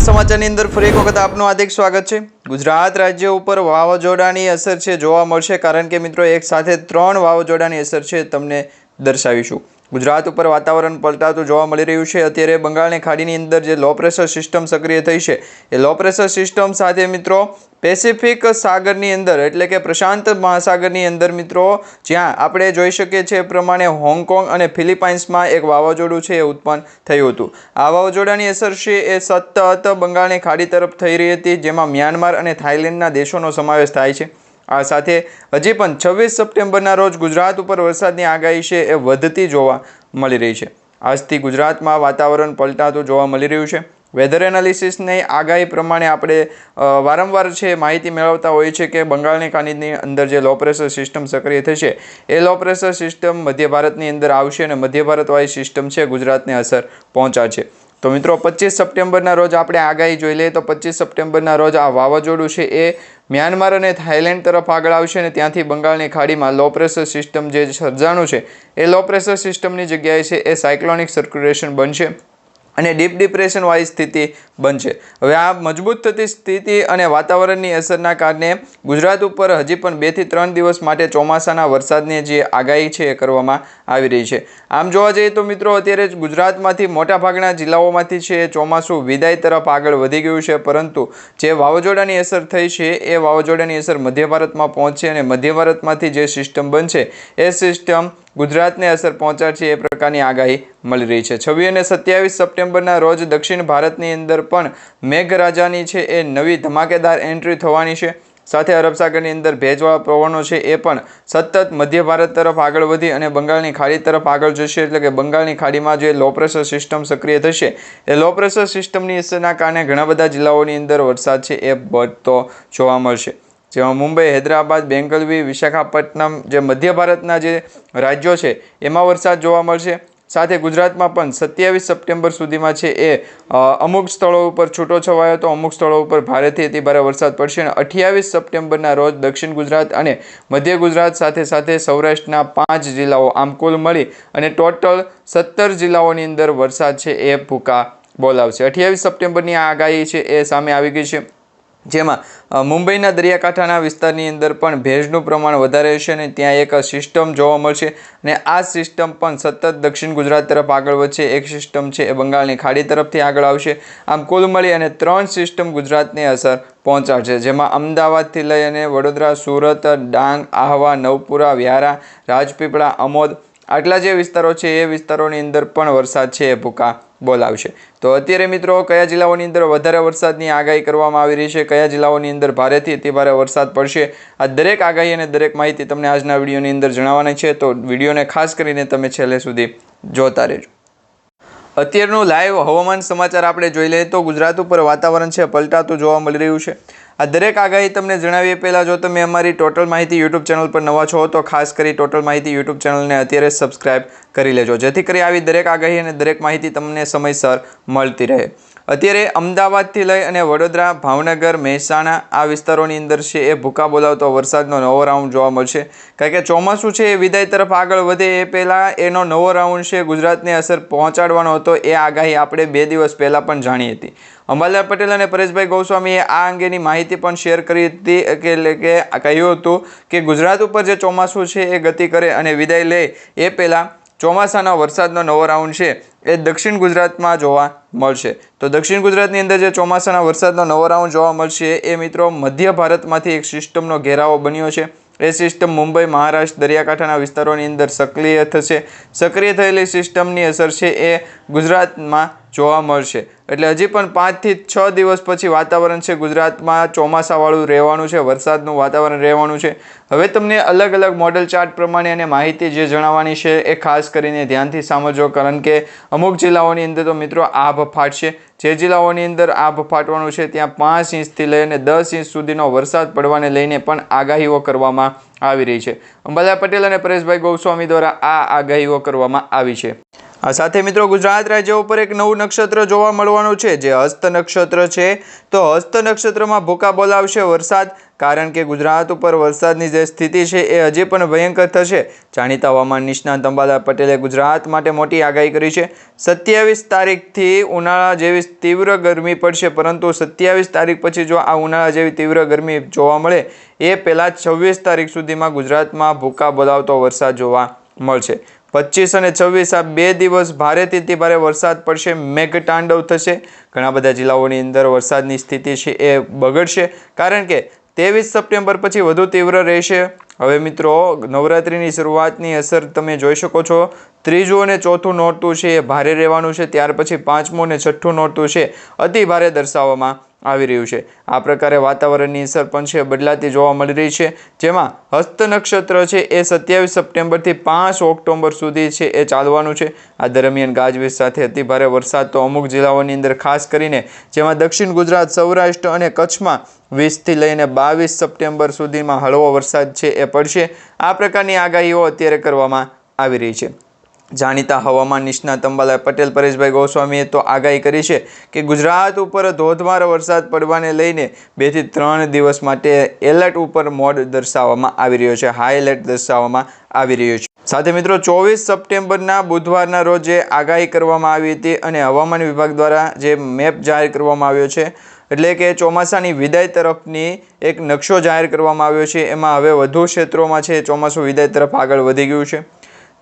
હવામાન સમાચારની અંદર ફરી એક વખત આપનું હાર્દિક સ્વાગત છે. ગુજરાત રાજ્ય ઉપર વાવાઝોડાની અસર છે જોવા મળશે, કારણ કે મિત્રો એક સાથે ત્રણ વાવાઝોડાની અસર છે, તમને દર્શાવીશું. ગુજરાત ઉપર વાતાવરણ પલટાતું જોવા મળી રહ્યું છે. અત્યારે બંગાળની ખાડીની અંદર જે લો પ્રેશર સિસ્ટમ સક્રિય થઈ છે. એ લો પ્રેશર સિસ્ટમ સાથે મિત્રો પેસિફિક સાગરની અંદર, એટલે કે પ્રશાંત મહાસાગરની અંદર મિત્રો, જ્યાં આપણે જોઈ શકીએ છીએ પ્રમાણે હોંગકોંગ અને ફિલિપાઇન્સમાં એક વાવાઝોડું છે એ ઉત્પન્ન થયું હતું. આ વાવાઝોડાની અસર છે એ સતત બંગાળની ખાડી તરફ થઈ રહી હતી, જેમાં મ્યાનમાર અને થાઇલેન્ડના દેશોનો સમાવેશ થાય છે. આ સાથે હજી પણ છવ્વીસ સપ્ટેમ્બરના રોજ ગુજરાત ઉપર વરસાદની આગાહી છે એ વધતી જોવા મળી રહી છે. આજથી ગુજરાતમાં વાતાવરણ પલટાતું જોવા મળી રહ્યું છે. વેધર એનાલિસિસની આગાહી પ્રમાણે આપણે વારંવાર છે માહિતી મેળવતા હોઈએ છીએ કે બંગાળની ખાનીની અંદર જે લો પ્રેશર સિસ્ટમ સક્રિય થશે, એ લો પ્રેશર સિસ્ટમ મધ્ય ભારતની અંદર આવશે અને મધ્ય ભારતવાળી સિસ્ટમ છે ગુજરાતને અસર પહોંચાડશે. તો મિત્રો, પચીસ સપ્ટેમ્બરના રોજ આપણે આગાહી જોઈ લઈએ. તો પચીસ સપ્ટેમ્બરના રોજ આ વાવાઝોડું છે એ મ્યાનમાર અને થાઇલેન્ડ તરફ આગળ આવશે અને ત્યાંથી બંગાળની ખાડીમાં લો પ્રેશર સિસ્ટમ જે સર્જાણું છે, એ લો પ્રેશર સિસ્ટમની જગ્યાએ છે એ સાયક્લોનિક સર્ક્યુલેશન બનશે. અને ડીપ ડિપ્રેશનવાળી સ્થિતિ બનશે. હવે આ મજબૂત થતી સ્થિતિ અને વાતાવરણની અસરના કારણે ગુજરાત ઉપર હજી પણ બેથી ત્રણ દિવસ માટે ચોમાસાના વરસાદની જે આગાહી છે એ કરવામાં આવી રહી છે. આમ જોવા જઈએ તો મિત્રો અત્યારે જ ગુજરાતમાંથી મોટાભાગના જિલ્લાઓમાંથી છે ચોમાસું વિદાય તરફ આગળ વધી ગયું છે. પરંતુ જે વાવાઝોડાની અસર થઈ છે એ વાવાઝોડાની અસર મધ્ય ભારતમાં પહોંચશે અને મધ્ય ભારતમાંથી જે સિસ્ટમ બનશે એ સિસ્ટમ ગુજરાતને અસર પહોંચાડશે એ પ્રકારની આગાહી મળી રહી છે. છવ્વીસ અને સત્યાવીસ સપ્ટેમ્બરના રોજ દક્ષિણ ભારતની અંદર પણ મેઘરાજાની છે એ નવી ધમાકેદાર એન્ટ્રી થવાની છે. સાથે અરબ સાગરની અંદર ભેજવાળા પવનો છે એ પણ સતત મધ્ય ભારત તરફ આગળ વધી અને બંગાળની ખાડી તરફ આગળ જશે એટલે કે બંગાળની ખાડીમાં જે લો પ્રેશર સિસ્ટમ સક્રિય થશે, એ લો પ્રેશર સિસ્ટમની અસરના કારણે ઘણા બધા જિલ્લાઓની અંદર વરસાદ છે એ વધતો જોવા મળશે. જેમાં મુંબઈ, હૈદરાબાદ, બેંગલવી, વિશાખાપટ્ટનમ જે મધ્ય ભારતના જે રાજ્યો છે, એમાં વરસાદ જોવા મળશે. સાથે ગુજરાતમાં પણ સત્યાવીસ સપ્ટેમ્બર સુધીમાં છે એ અમુક સ્થળો ઉપર છૂટો છવાયો તો અમુક સ્થળો ઉપર ભારેથી અતિ ભારે વરસાદ પડશે અને અઠ્યાવીસ સપ્ટેમ્બરના રોજ દક્ષિણ ગુજરાત અને મધ્ય ગુજરાત સાથે સાથે સૌરાષ્ટ્રના પાંચ જિલ્લાઓ આમ કુલ મળી અને ટોટલ સત્તર જિલ્લાઓની અંદર વરસાદ છે એ ભૂકા બોલાવશે. અઠ્યાવીસ સપ્ટેમ્બરની આ આગાહી છે એ સામે આવી ગઈ છે. જેમાં મુંબઈના દરિયાકાંઠાના વિસ્તારની અંદર પણ ભેજનું પ્રમાણ વધારે હશે અને ત્યાં એક સિસ્ટમ જોવા મળશે અને આ સિસ્ટમ પણ સતત દક્ષિણ ગુજરાત તરફ આગળ વધશે. એક સિસ્ટમ છે એ બંગાળની ખાડી તરફથી આગળ આવશે. આમ કુલ મળી અને ત્રણ સિસ્ટમ ગુજરાતને અસર પહોંચાડશે, જેમાં અમદાવાદથી લઈ અને વડોદરા, સુરત, ડાંગ, આહવા, નવપુરા, વ્યારા, રાજપીપળા, અમોદ, આટલા જે વિસ્તારો છે એ વિસ્તારોની અંદર પણ વરસાદ છે એ ભૂકા બોલાવશે તો અત્યારે મિત્રો કયા જિલ્લાઓની અંદર વધારે વરસાદની આગાહી કરવામાં આવી રહી છે? કયા જિલ્લાઓની અંદર ભારેથી અતિ ભારે વરસાદ પડશે? આ દરેક આગાહી અને દરેક માહિતી તમને આજના વિડીયોની અંદર જણાવવાની છે. તો વિડીયોને ખાસ કરીને તમે છેલ્લે સુધી જોતા રહેજો. અત્યારનું લાઈવ હવામાન સમાચાર આપણે જોઈ લઈએ તો ગુજરાત ઉપર વાતાવરણ છે, પલટાતું જોવા મળી રહ્યું છે. આ દરેક આગાહી તમને જણાવીએ પહેલાં, જો તમે અમારી ટોટલ માહિતી યુટ્યુબ ચેનલ પર નવા છો, તો ખાસ કરી ટોટલ માહિતી યુટ્યુબ ચેનલને અત્યારે સબસ્ક્રાઇબ કરી લેજો, જેથી કરી આવી દરેક આગાહી અને દરેક માહિતી તમને સમયસર મળતી રહે. અત્યારે અમદાવાદથી લઈ અને વડોદરા, ભાવનગર, મહેસાણા આ વિસ્તારોની અંદર છે એ ભૂકા બોલાવતો વરસાદનો નવો રાઉન્ડ જોવા મળશે. કારણ કે ચોમાસું છે એ વિદાય તરફ આગળ વધે એ પહેલાં એનો નવો રાઉન્ડ છે ગુજરાતને અસર પહોંચાડવાનો હતો, એ આગાહી આપણે બે દિવસ પહેલાં પણ જાણી હતી. અંબાલાલ પટેલ અને પરેશભાઈ ગોસ્વામીએ આ અંગેની માહિતી પણ શેર કરી હતી કે એટલે કે કહ્યું હતું કે ગુજરાત ઉપર જે ચોમાસું છે એ ગતિ કરે અને વિદાય લે, એ પહેલાં ચોમાસાના વરસાદનો નવો રાઉન્ડ છે, એ દક્ષિણ ગુજરાતમાં જોવા મળશે. તો દક્ષિણ ગુજરાતની અંદર જે ચોમાસાના વરસાદનો નવો રાઉન્ડ જોવા મળશે, એ મિત્રો મધ્ય ભારતમાંથી એક સિસ્ટમનો ઘેરાવો બન્યો છે. એ સિસ્ટમ મુંબઈ, મહારાષ્ટ્ર, દરિયાકાંઠાના વિસ્તારોની અંદર સક્રિય થશે. સક્રિય થયેલી સિસ્ટમની અસર છે એ ગુજરાતમાં જોવા મળશે. એટલે હજી પણ પાંચથી છ દિવસ પછી વાતાવરણ છે. ગુજરાતમાં ચોમાસાવાળું રહેવાનું છે, વરસાદનું વાતાવરણ રહેવાનું છે. હવે તમને અલગ અલગ મોડલ ચાર્ટ પ્રમાણે અને માહિતી જે જણાવવાની છે એ ખાસ કરીને ધ્યાનથી સમજો કારણ કે અમુક જિલ્લાઓની અંદર તો મિત્રો આભ ફાટશે જે જિલ્લાઓની અંદર આભ ફાટવાનું છે, ત્યાં પાંચ ઇંચથી લઈને દસ ઇંચ સુધીનો વરસાદ પડવાને લઈને પણ આગાહીઓ કરવામાં આવી રહી છે. અંબાલા પટેલ અને પરેશભાઈ ગોસ્વામી દ્વારા આ આગાહીઓ કરવામાં આવી છે. આ સાથે મિત્રો ગુજરાત રાજ્ય ઉપર એક નવું નક્ષત્ર જોવા મળવાનું છે, જે હસ્ત નક્ષત્ર છે. તો હસ્ત નક્ષત્રમાં ભૂકા બોલાવશે વરસાદ, કારણ કે ગુજરાત ઉપર વરસાદની જે સ્થિતિ છે એ હજી પણ ભયંકર થશે. જાણીતા હવામાન નિષ્ણાત અંબાલા પટેલે ગુજરાત માટે મોટી આગાહી કરી છે. સત્યાવીસ તારીખથી ઉનાળા જેવી તીવ્ર ગરમી પડશે, પરંતુ સત્યાવીસ તારીખ પછી જો આ ઉનાળા જેવી તીવ્ર ગરમી જોવા મળે, એ પહેલાં છવ્વીસ તારીખ સુધીમાં ગુજરાતમાં ભૂકા બોલાવતો વરસાદ જોવા મળશે. પચીસ અને છવ્વીસ આ બે દિવસ ભારેથી ભારે વરસાદ પડશે, મેઘતાંડવ થશે. ઘણા બધા જિલ્લાઓની અંદર વરસાદની સ્થિતિ છે એ બગડશે. કારણ કે ત્રેવીસ સપ્ટેમ્બર પછી વધુ તીવ્ર રહેશે. હવે મિત્રો, નવરાત્રિની શરૂઆતની અસર તમે જોઈ શકો છો. ત્રીજું અને ચોથું નોરતું છે એ ભારે રહેવાનું છે. ત્યાર પછી પાંચમું અને છઠ્ઠું નોરતું છે. અતિ ભારે દર્શાવવામાં આવી રહ્યું છે. આ પ્રકારે વાતાવરણની અસર પણ છે, બદલાતી જોવા મળી રહી છે. જેમાં હસ્ત નક્ષત્ર છે, એ સત્યાવીસ સપ્ટેમ્બરથી પાંચ ઓક્ટોબર સુધી છે, એ ચાલવાનું છે. આ દરમિયાન ગાજવીજ સાથે અતિભારે વરસાદ તો અમુક જિલ્લાઓની અંદર, ખાસ કરીને જેમાં દક્ષિણ ગુજરાત, સૌરાષ્ટ્ર અને કચ્છમાં વીસથી લઈને બાવીસ સપ્ટેમ્બર સુધીમાં હળવો વરસાદ છે, એ પડશે. આ પ્રકારની આગાહીઓ અત્યારે કરવામાં આવી રહી છે. જાણીતા હવામાન નિષ્ણાત અંબાલાલ પટેલ, પરેશભાઈ ગોસ્વામીએ તો આગાહી કરી છે કે ગુજરાત ઉપર ધોધમાર વરસાદ પડવાને લઈને બેથી ત્રણ દિવસ માટે એલર્ટ ઉપર મોડ દર્શાવવામાં આવી રહ્યો છે, હાઈ એલર્ટ દર્શાવવામાં આવી રહ્યો છે. સાથે મિત્રો, ચોવીસ સપ્ટેમ્બરના બુધવારના રોજ જે આગાહી કરવામાં આવી હતી અને હવામાન વિભાગ દ્વારા જે મેપ જાહેર કરવામાં આવ્યો છે, એટલે કે ચોમાસાની વિદાય તરફની એક નકશો જાહેર કરવામાં આવ્યો છે, એમાં હવે વધુ ક્ષેત્રોમાં છે, ચોમાસું વિદાય તરફ આગળ વધી ગયું છે.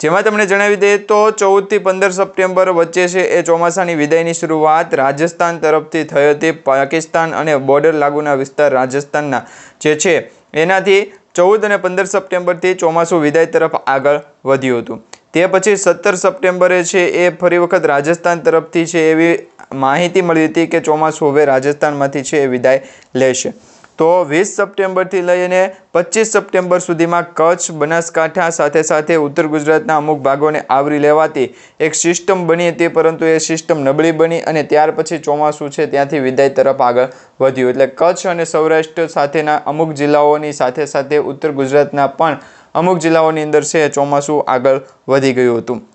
જેમાં તમને જણાવી દઈએ તો ચૌદથી પંદર સપ્ટેમ્બર વચ્ચે છે એ ચોમાસાની વિદાયની શરૂઆત. રાજસ્થાન તરફથી થઈ હતી. પાકિસ્તાન અને બોર્ડર લાગુના વિસ્તાર રાજસ્થાનના જે છે, એનાથી ચૌદ અને પંદર સપ્ટેમ્બરથી ચોમાસું વિદાય તરફ આગળ વધ્યું હતું. તે પછી સત્તર સપ્ટેમ્બરે છે એ ફરી વખત રાજસ્થાન તરફથી છે એવી માહિતી મળી હતી કે ચોમાસું હવે રાજસ્થાનમાંથી છે એ વિદાય લેશે. તો વીસ સપ્ટેમ્બરથી લઈને પચીસ સપ્ટેમ્બર સુધીમાં કચ્છ, બનાસકાંઠા સાથે સાથે ઉત્તર ગુજરાતના અમુક ભાગોને આવરી લેવાતી એક સિસ્ટમ બની હતી, પરંતુ એ સિસ્ટમ નબળી બની અને ત્યાર પછી ચોમાસું છે ત્યાંથી વિદાય તરફ આગળ વધ્યું. એટલે કચ્છ અને સૌરાષ્ટ્ર સાથેના અમુક જિલ્લાઓની સાથે સાથે ઉત્તર ગુજરાતના પણ અમુક જિલ્લાઓની અંદર છે ચોમાસું આગળ વધી ગયું હતું.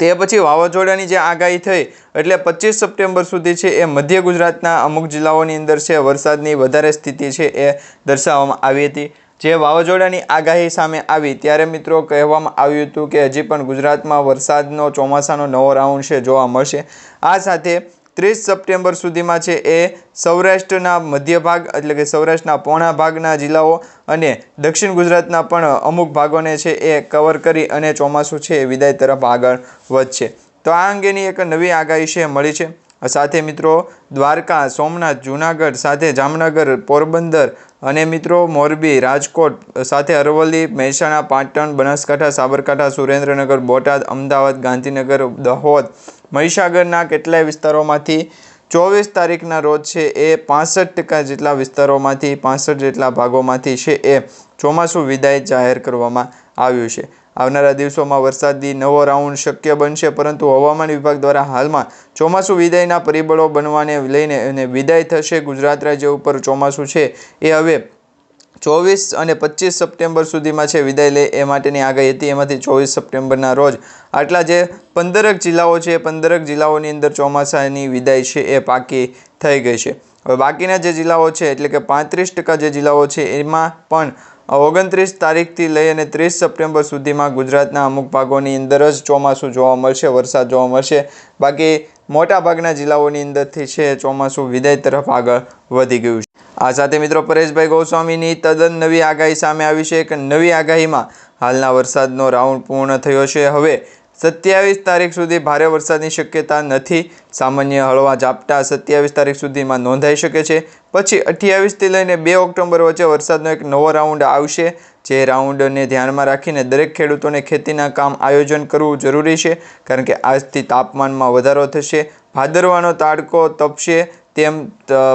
તે પછી વાવાઝોડાની જે આગાહી થઈ, એટલે પચીસ સપ્ટેમ્બર સુધી છે એ મધ્ય ગુજરાતના અમુક જિલ્લાઓની અંદર છે વરસાદની વધારે સ્થિતિ છે એ દર્શાવવામાં આવી હતી. જે વાવાઝોડાની આગાહી સામે આવી, ત્યારે મિત્રો કહેવામાં આવ્યું હતું કે હજી પણ ગુજરાતમાં વરસાદનો ચોમાસાનો નવો રાઉન્ડ છે જોવા મળશે. આ સાથે ત્રીસ સપ્ટેમ્બર સુધીમાં છે એ સૌરાષ્ટ્રના મધ્ય ભાગ એટલે કે સૌરાષ્ટ્રના પોણા ભાગના જિલ્લાઓ અને દક્ષિણ ગુજરાતના પણ અમુક ભાગોને છે એ કવર કરી અને ચોમાસું છે એ વિદાય તરફ આગળ વધશે. તો આ અંગેની એક નવી આગાહી છે, મળી છે. સાથે મિત્રો, દ્વારકા, સોમનાથ, જૂનાગઢ સાથે જામનગર, પોરબંદર અને મિત્રો, મોરબી, રાજકોટ સાથે અરવલ્લી, મહેસાણા, પાટણ, બનાસકાંઠા, સાબરકાંઠા, સુરેન્દ્રનગર, બોટાદ, અમદાવાદ, ગાંધીનગર, દહોદ મહીસાગરના કેટલાય વિસ્તારોમાંથી ચોવીસ તારીખના રોજ છે એ પાસઠ ટકા જેટલા વિસ્તારોમાંથી, પાસઠ જેટલા ભાગોમાંથી છે એ ચોમાસું વિદાય જાહેર કરવામાં આવ્યું છે. આવનારા દિવસોમાં વરસાદી નવો રાઉન્ડ શક્ય બનશે, પરંતુ હવામાન વિભાગ દ્વારા હાલમાં ચોમાસું વિદાયના પરિબળો બનવાને લઈને અને વિદાય થશે ગુજરાત રાજ્ય ઉપર ચોમાસું છે એ હવે ચોવીસ અને પચીસ સપ્ટેમ્બર સુધીમાં છે વિદાય લે એ માટેની આગાહી હતી. એમાંથી ચોવીસ સપ્ટેમ્બરના રોજ આટલા જે પંદરક જિલ્લાઓ છે, એ પંદરક જિલ્લાઓની અંદર ચોમાસાની વિદાય છે એ પાકી થઈ ગઈ છે. હવે બાકીના જે જિલ્લાઓ છે, એટલે કે પાંત્રીસ ટકા જે જિલ્લાઓ છે, એમાં પણ ઓગણત્રીસ તારીખથી લઈ અને ત્રીસ સપ્ટેમ્બર સુધીમાં ગુજરાતના અમુક ભાગોની અંદર જ ચોમાસું જોવા મળશે, વરસાદ જોવા મળશે. બાકી મોટા ભાગના જિલ્લાઓની અંદરથી છે ચોમાસું. વિદાય તરફ આગળ વધી ગયું છે. આ સાથે મિત્રો પરેશભાઈ ગોસ્વામીની તદ્દન નવી આગાહી સામે આવી છે એક નવી આગાહીમાં હાલના વરસાદનો રાઉન્ડ પૂર્ણ થયો છે. હવે સત્યાવીસ તારીખ સુધી ભારે વરસાદની શક્યતા નથી. સામાન્ય હળવા ઝાપટા સત્યાવીસ તારીખ સુધીમાં નોંધાઈ શકે છે. પછી અઠ્યાવીસથી લઈને બે ઓક્ટોબર વચ્ચે વરસાદનો એક નવો રાઉન્ડ આવશે. જે રાઉન્ડને ધ્યાનમાં રાખીને દરેક ખેડૂતોને ખેતીના કામ આયોજન કરવું જરૂરી છે, કારણ કે આજથી તાપમાનમાં વધારો થશે, ભાદરવાનો તાડકો તપશે, તેમ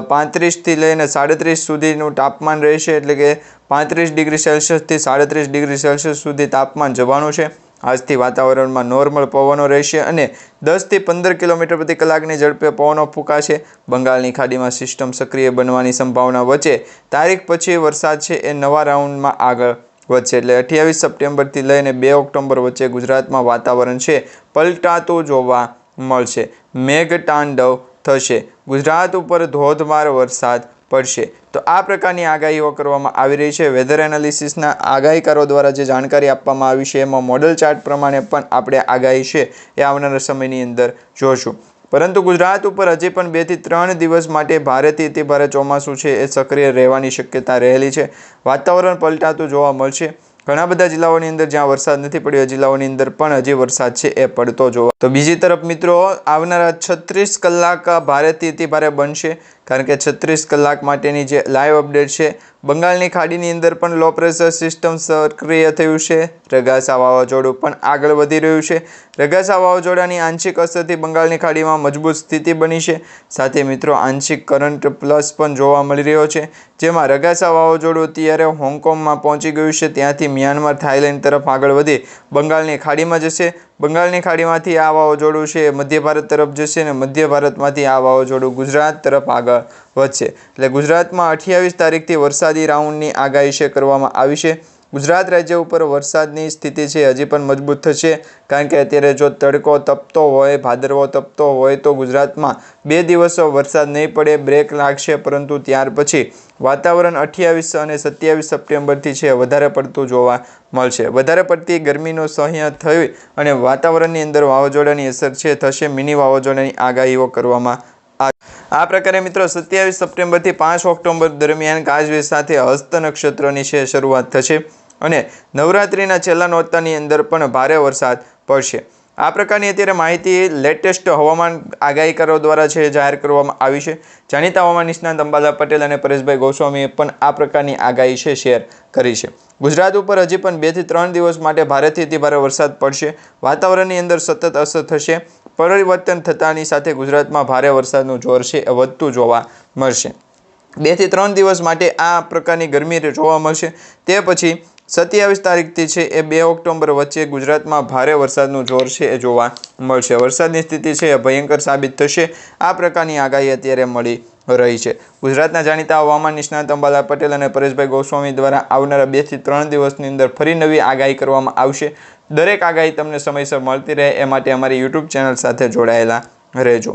પાંત્રીસથી લઈને સાડત્રીસ સુધીનું તાપમાન રહેશે, એટલે કે પાંત્રીસ ડિગ્રી સેલ્સિયસથી સાડત્રીસ ડિગ્રી સેલ્સિયસ સુધી તાપમાન જવાનું છે. આજથી વાતાવરણમાં નોર્મલ પવનો રહેશે અને દસથી પંદર કિલોમીટર પ્રતિ કલાકની ઝડપે પવનો ફૂંકાશે. બંગાળની ખાડીમાં સિસ્ટમ સક્રિય બનવાની સંભાવના વચ્ચે તારીખ પછી વરસાદ છે એ નવા રાઉન્ડમાં આગળ વધશે. એટલે અઠ્યાવીસ સપ્ટેમ્બરથી લઈને બે ઓક્ટોબર વચ્ચે ગુજરાતમાં વાતાવરણ છે પલટાતું જોવા મળશે. મેઘતાંડવ થશે. ગુજરાત ઉપર ધોધમાર વરસાદ પડશે. તો આ પ્રકારની આગાહીઓ કરવામાં આવી રહી છે. વેધર એનાલિસિસના આગાહીકારો દ્વારા જે જાણકારી આપવામાં આવી છે, એમાં મોડલ ચાર્ટ પ્રમાણે પણ આપણે આગાહી છે એ આવનારા સમયની અંદર જોશું. પરંતુ ગુજરાત ઉપર હજી પણ બેથી ત્રણ દિવસ માટે ભારેથી અતિભારે ચોમાસું છે એ સક્રિય રહેવાની શક્યતા રહેલી છે. વાતાવરણ પલટાતું જોવા મળશે. ઘણા બધા જિલ્લાઓની અંદર જ્યાં વરસાદ નથી પડ્યો જિલ્લાઓની અંદર પણ હજી વરસાદ છે એ પડતો જોવા. તો બીજી તરફ મિત્રો, આવનારા છત્રીસ કલાક ભારેથી અતિ ભારે બનશે, કારણ કે છત્રીસ કલાક માટેની જે લાઈવ અપડેટ છે બંગાળની ખાડીની અંદર પણ લો પ્રેશર સિસ્ટમ સક્રિય થયું છે. રગાસા વાવાઝોડું પણ આગળ વધી રહ્યું છે. રગાસા વાવાઝોડાની આંશિક અસરથી બંગાળની ખાડીમાં મજબૂત સ્થિતિ બની છે. સાથે મિત્રો, આંશિક કરંટ પ્લસ પણ જોવા મળી રહ્યો છે. જેમાં રગાસા વાવાઝોડું અત્યારે હોંગકોંગમાં પહોંચી ગયું છે. ત્યાંથી મ્યાનમાર, થાઇલેન્ડ તરફ આગળ વધી બંગાળની ખાડીમાં જશે. બંગાળની ખાડીમાંથી આ વાવાઝોડું છે. મધ્ય ભારત તરફ જશે અને મધ્ય ભારતમાંથી આ વાવાઝોડું ગુજરાત તરફ આગળ વધશે. એટલે ગુજરાતમાં અઠ્યાવીસ તારીખથી વરસાદી રાઉન્ડની આગાહી છે, કરવામાં આવી છે. ગુજરાત રાજ્ય ઉપર વરસાદની સ્થિતિ છે, હજી પણ મજબૂત થશે. કારણ કે અત્યારે જો તડકો તપતો હોય, ભાદરવો તપતો હોય, તો ગુજરાતમાં બે દિવસો વરસાદ નહીં પડે, બ્રેક લાગશે. પરંતુ ત્યાર પછી વાતાવરણ અઠ્યાવીસ અને સત્યાવીસ સપ્ટેમ્બરથી છે, વધારે પડતું જોવા મળશે. વધારે પડતી ગરમીનો સહ્ય થઈ અને વાતાવરણની અંદર વાવાઝોડાની અસર છે, થશે મિની વાવાઝોડાની આગાહીઓ કરવામાં આ પ્રકારે મિત્રો, સત્યાવીસ સપ્ટેમ્બરથી પાંચ ઓક્ટોબર દરમિયાન કાજવે સાથે હસ્ત નક્ષત્રની છે, શરૂઆત થશે. અને નવરાત્રિના છેલ્લા નોરતાની અંદર પણ ભારે વરસાદ પડશે. આ પ્રકારની અત્યારે માહિતી લેટેસ્ટ હવામાન આગાહીકારો દ્વારા છે, જાહેર કરવામાં આવી છે. જાણીતા હવામાન નિષ્ણાંત અંબાલા પટેલ અને પરેશભાઈ ગોસ્વામીએ પણ આ પ્રકારની આગાહી છે, શેર કરી છે. ગુજરાત ઉપર હજી પણ બેથી ત્રણ દિવસ માટે ભારેથી અતિ ભારે વરસાદ પડશે. વાતાવરણની અંદર સતત અસર થશે. પરિવર્તન થતાની સાથે ગુજરાતમાં ભારે વરસાદનું જોર છે, એ વધતું જોવા મળશે. બેથી ત્રણ દિવસ માટે આ પ્રકારની ગરમી જોવા મળશે. તે પછી સત્યાવીસ તારીખથી છે એ બે ઓક્ટોબર વચ્ચે ગુજરાતમાં ભારે વરસાદનું જોર છે એ જોવા મળશે. વરસાદની સ્થિતિ છે એ ભયંકર સાબિત થશે. આ પ્રકારની આગાહી અત્યારે મળી રહી છે. ગુજરાતના જાણીતા હવામાન નિષ્ણાત અંબાલા પટેલ અને પરેશભાઈ ગોસ્વામી દ્વારા આવનારા બેથી ત્રણ દિવસની અંદર ફરી નવી આગાહી કરવામાં આવશે. દરેક આગાહી તમને સમયસર મળતી રહે એ માટે અમારી યુટ્યુબ ચેનલ સાથે જોડાયેલા રહેજો.